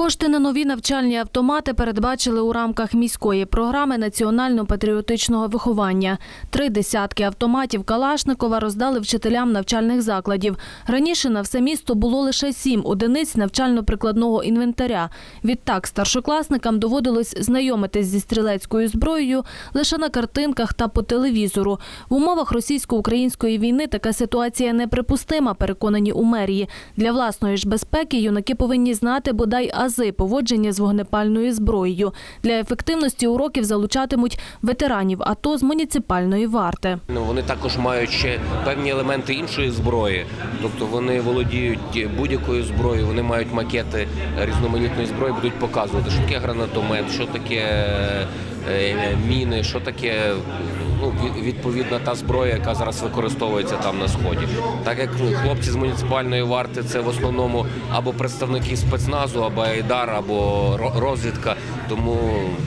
Кошти на нові навчальні автомати передбачили у рамках міської програми національно-патріотичного виховання. Три десятки автоматів Калашникова роздали вчителям навчальних закладів. Раніше на все місто було лише сім одиниць навчально-прикладного інвентаря. Відтак старшокласникам доводилось знайомитись зі стрілецькою зброєю лише на картинках та по телевізору. В умовах російсько-української війни така ситуація неприпустима, переконані у мерії. Для власної ж безпеки юнаки повинні знати бодай ази поводження з вогнепальною зброєю. Для ефективності уроків залучатимуть ветеранів АТО з муніципальної варти. Ну, вони також мають ще певні елементи іншої зброї, тобто вони володіють будь-якою зброєю, вони мають макети різноманітної зброї, будуть показувати, що таке гранатомет, що таке е, міни, що таке ну, від- відповідна та зброя, яка зараз використовується там на сході. Так як хлопці з муніципальної варти це в основному або представники спецназу, або айдар, або розвідка. Тому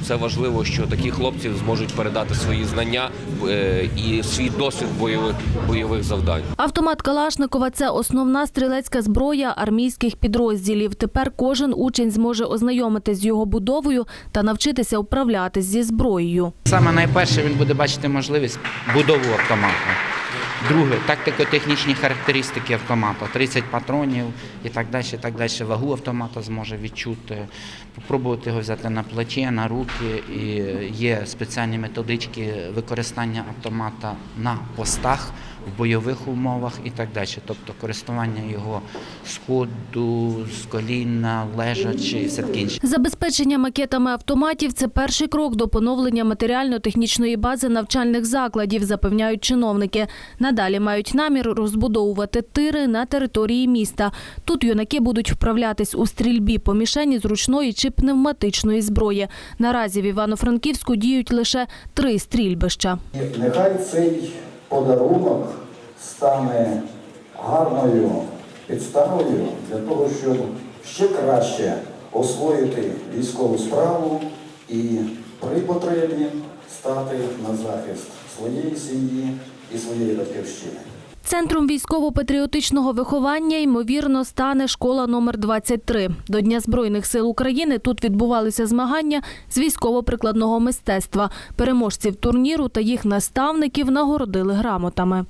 це важливо, що такі хлопці зможуть передати свої знання е, і свій досвід бойових бойових завдань. Автомат Калашникова це основна стрілецька зброя армійських підрозділів. Тепер кожен учень зможе ознайомитись з його будовою та навчитися управлятись зі зброєю. Саме найперше він буде бачити можливість будову автомата. Друге, тактико-технічні характеристики автомата, 30 патронів і так далі, і так далі. Вагу автомата зможе відчути, попробувати його взяти на плече, на руки. І є спеціальні методички використання автомата на постах, в бойових умовах і так далі. Тобто користування його з ходу, з коліна, лежачи і все таке інше. Забезпечення макетами автоматів це перший крок до поновлення матеріально-технічної бази навчальних закладів, запевняють чиновники. Надалі мають намір розбудовувати тири на території міста. Тут юнаки будуть вправлятись у стрільбі по мішені з ручної чи пневматичної зброї. Наразі в Івано-Франківську діють лише три стрільбища. Нехай цей подарунок стане гарною підставою для того, щоб ще краще освоїти військову справу і при потребі стати на захист своєї сім'ї і своєї батьківщини. Центром військово-патріотичного виховання ймовірно стане школа номер 23. До Дня збройних сил України тут відбувалися змагання з військово-прикладного мистецтва. Переможців турніру та їх наставників нагородили грамотами.